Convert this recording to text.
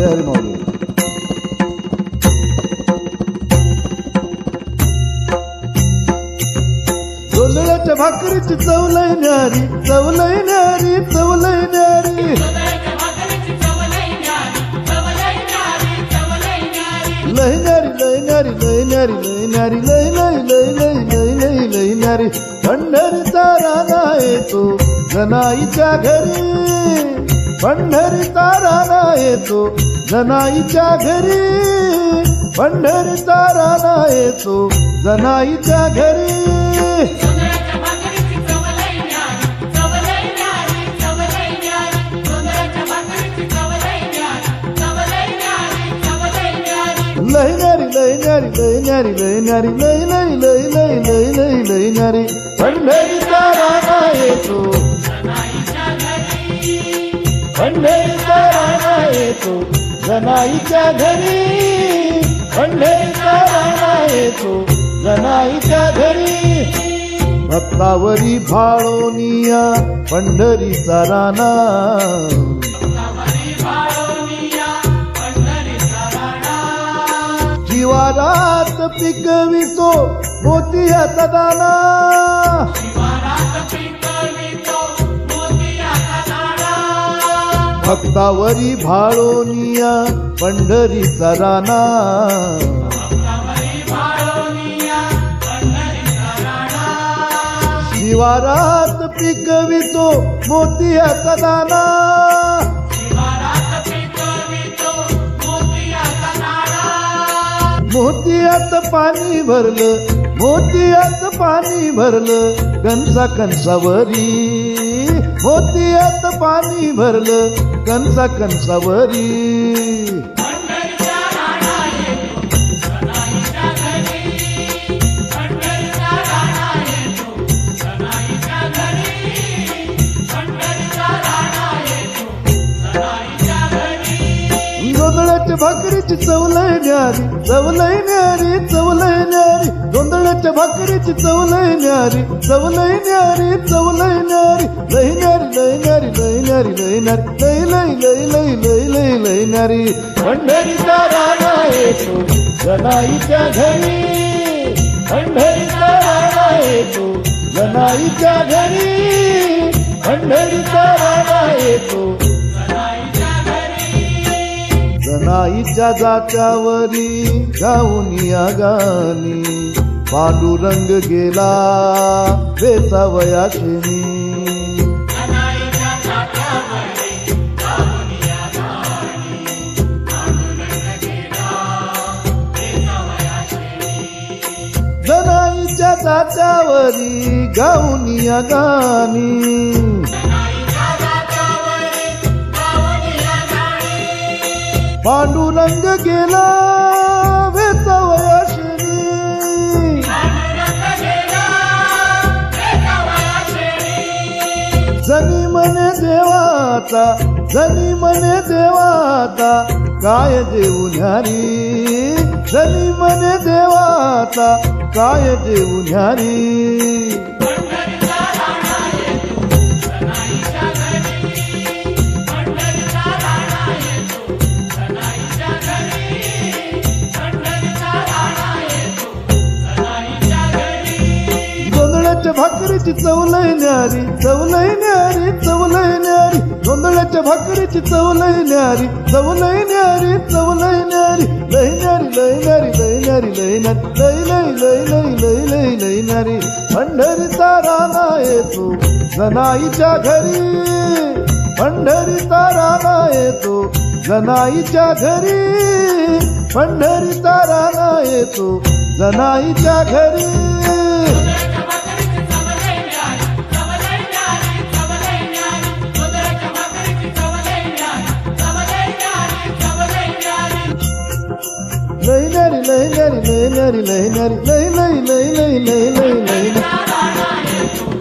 जय हरी माऊली जोंधळ्याच्या भाकरीची चवलय न्यारी चवलय न्यारी चवलय न्यारी. लय न्यारी लय न्यारी लय न्यारी लय न्यारी लय लय लय लय लय लय लय न्यारी. पंढरीचा राणा येतो जनाईच्या घरी. पंढरीचा राणा येतो जनाईच्या घरी. पंढरीचा राणा येतो जनाईच्या घरी. लय नारी लय नारी लय नारी लय नारी लय लय लय लय लय लय लय पंढरीचा येतो. जनाईच्या घरी खंडेचा राणा येतो. जनाईच्या घरी भक्तावरी भाळोनिया पंढरीचा राणा. जीवारात पिकवितो मोतियाचा दाना भक्तावरी भाळोनिया पंढरीचा राणा. शिवारात पिकवितो मोतियाचा दाना. मोतियात पाणी भरलं मोतियात पाणी भरलं कणसा कणसावरी. मोतियात पाणी भरलं कणसा कणसावरी. गोंधळाच्या भाकरीची चवलय न्यारी चवलय न्यारी चवलय न्यारी. गोंधळाच्या भाकरीची चवलय न्यारी चवलय न्यारी चवलय न्यारी लय न्यारी लय न्यारी लय न्यारी लय न्यारी लय लय लय लय लय लय लय न्यारी. पंढरीचा राणा येतो जनाईच्या घरी. पंढरीचा राणा येतो जनाईच्या घरी. पंढरीचा राणा येतो जनाईच्या जात्यावरी गाऊन या गाणी पांडुरंग गेला बेसावयाशिनी जनाईच्या जात्यावरी गाऊन या गाणी. पांडुरंग गेला आता जनी म्हणे देवाता काय देऊन्यारी जनी म्हणे देवाता काय देऊन्यारी गोंधळाच्या भाकरीची चवलय न्यारी चवलय न्यारी चवलय न्यारी चव भाकरीची न्यारी न्यारी चवलय न्यारी चवलय न्यारी लय न्यारी लय न्यारी लय न्यारी लय न्यारी लय लय लय लय लय लय लय न्यारी. पंढरीचा राणा येतो जनाईच्या घरी. पंढरीचा राणा येतो जनाईच्या घरी. पंढरीचा राणा येतो जनाईच्या घरी. લઈ લઈ લઈ લઈ લઈ લઈ લઈ લઈ લઈ લઈ લઈ લઈ